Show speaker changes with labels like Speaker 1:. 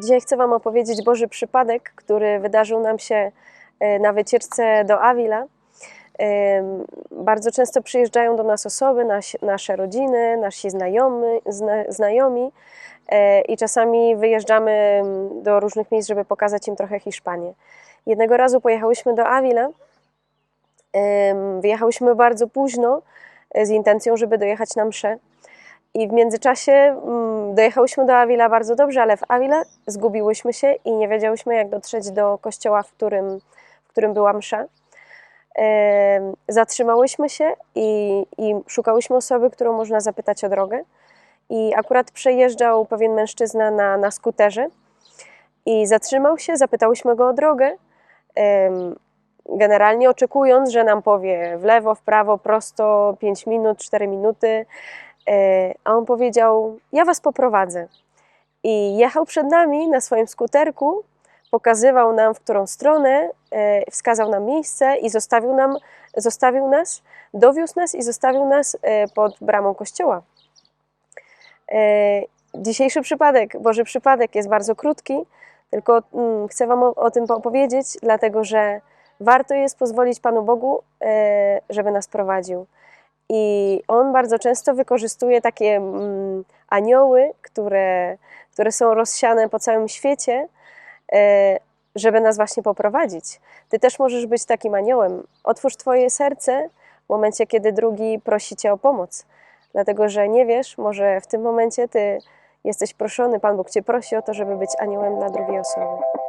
Speaker 1: Dzisiaj chcę Wam opowiedzieć Boży przypadek, który wydarzył nam się e, na wycieczce do Avila. Em, Bardzo często przyjeżdżają do nas osoby, nasi, nasze rodziny, nasi znajomy, zna, znajomi e, i czasami wyjeżdżamy do różnych miejsc, żeby pokazać im trochę Hiszpanię. Jednego razu pojechałyśmy do Avila. Wyjechałyśmy bardzo późno e, z intencją, żeby dojechać na mszę. I w międzyczasie mm, dojechałyśmy do Avila bardzo dobrze, ale w Avila zgubiłyśmy się i nie wiedziałyśmy, jak dotrzeć do kościoła, w którym, w którym była msza. Zatrzymałyśmy się i, i szukałyśmy osoby, którą można zapytać o drogę. I akurat przejeżdżał pewien mężczyzna na, na skuterze i zatrzymał się, zapytałyśmy go o drogę. Generalnie oczekując, że nam powie w lewo, w prawo, prosto, 5 minut, 4 minuty. E, A on powiedział: Ja was poprowadzę. I jechał przed nami na swoim skuterku, pokazywał nam, w którą stronę, e, wskazał nam miejsce i zostawił, nam, zostawił nas, dowiózł nas i zostawił nas e, pod bramą kościoła. Dzisiejszy przypadek, Boży przypadek jest bardzo krótki, tylko mm, chcę Wam o, o tym opowiedzieć, dlatego że warto jest pozwolić Panu Bogu, żeby nas prowadził. I on bardzo często wykorzystuje takie mm, anioły, które, które są rozsiane po całym świecie, e, żeby nas właśnie poprowadzić. Ty też możesz być takim aniołem. Otwórz Twoje serce w momencie, kiedy drugi prosi Cię o pomoc. Dlatego, że nie wiesz, może w tym momencie Ty jesteś proszony, Pan Bóg Cię prosi o to, żeby być aniołem dla drugiej osoby.